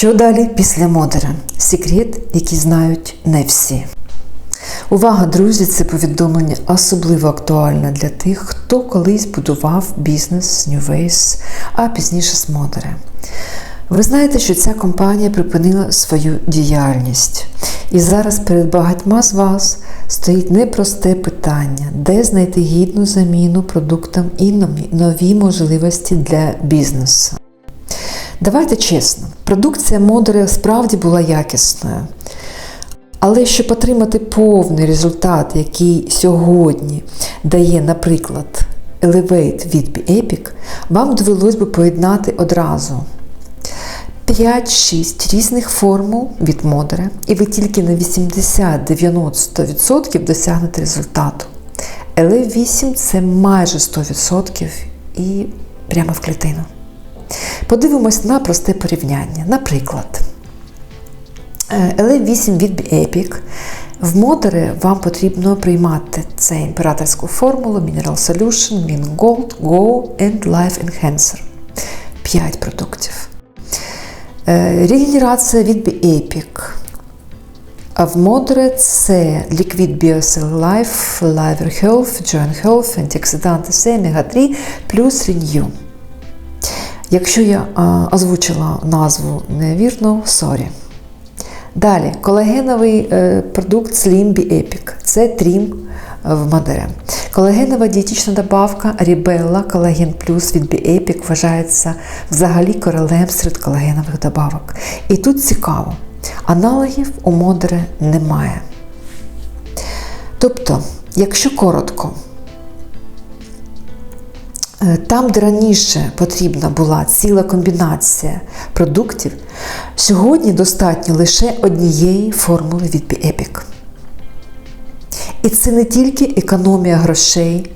Що далі після модера? Секрет, який знають не всі. Увага, друзі! Це повідомлення особливо актуальне для тих, хто колись будував бізнес з New Ways, а пізніше з модера. Ви знаєте, що ця компанія припинила свою діяльність. І зараз перед багатьма з вас стоїть непросте питання, де знайти гідну заміну продуктам і нові можливості для бізнесу. Давайте чесно, продукція Модера справді була якісною. Але щоб отримати повний результат, який сьогодні дає, наприклад, Elevate від Epic, вам довелось би поєднати одразу 5-6 різних формул від модера, і ви тільки на 80-90% досягнете результату. LV8 це майже 100% і прямо в клітину. Подивимось на просте порівняння. Наприклад, LV8 від Epic. В модери вам потрібно приймати це імператорську формулу Mineral Solution, Min Gold, Go and Life Enhancer. 5 продуктів. Регенерація від Epic. А в модери це Liquid BioCell Life, Liver Health, Joint Health, Antioxidant C, Omega-3 плюс Renew. Якщо я озвучила назву невірно, сорі. Далі, колагеновий е, продукт Slim Be Epic. Це трім в Мадере. Колагенова дієтична добавка Ribella Collagen Plus від Be Epic вважається взагалі королем серед колагенових добавок. І тут цікаво, аналогів у Модере немає. Тобто, якщо коротко, там, де раніше потрібна була ціла комбінація продуктів, сьогодні достатньо лише однієї формули від Epic. І це не тільки економія грошей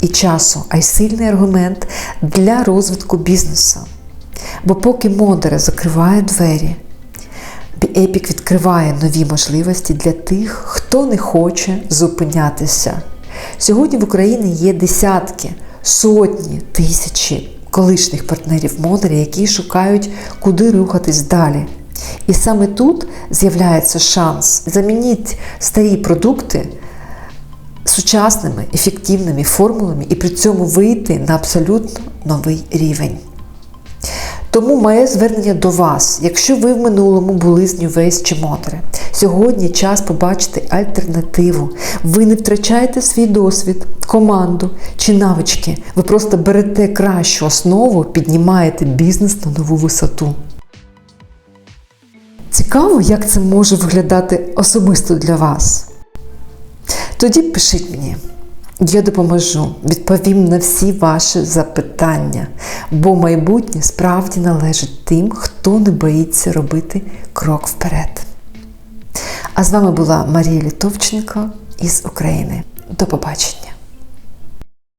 і часу, а й сильний аргумент для розвитку бізнесу. Бо поки Модера закриває двері, Epic відкриває нові можливості для тих, хто не хоче зупинятися. Сьогодні в Україні є десятки сотні тисячі колишніх партнерів модері, які шукають, куди рухатись далі. І саме тут з'являється шанс замініть старі продукти сучасними ефективними формулами і при цьому вийти на абсолютно новий рівень. Тому моє звернення до вас, якщо ви в минулому були з New Ways чи Мотори, сьогодні час побачити альтернативу. Ви не втрачаєте свій досвід, команду чи навички. Ви просто берете кращу основу, піднімаєте бізнес на нову висоту. Цікаво, як це може виглядати особисто для вас. Тоді пишіть мені. Я допоможу, відповім на всі ваші запитання, бо майбутнє справді належить тим, хто не боїться робити крок вперед. А з вами була Марія Літовченко із України. До побачення!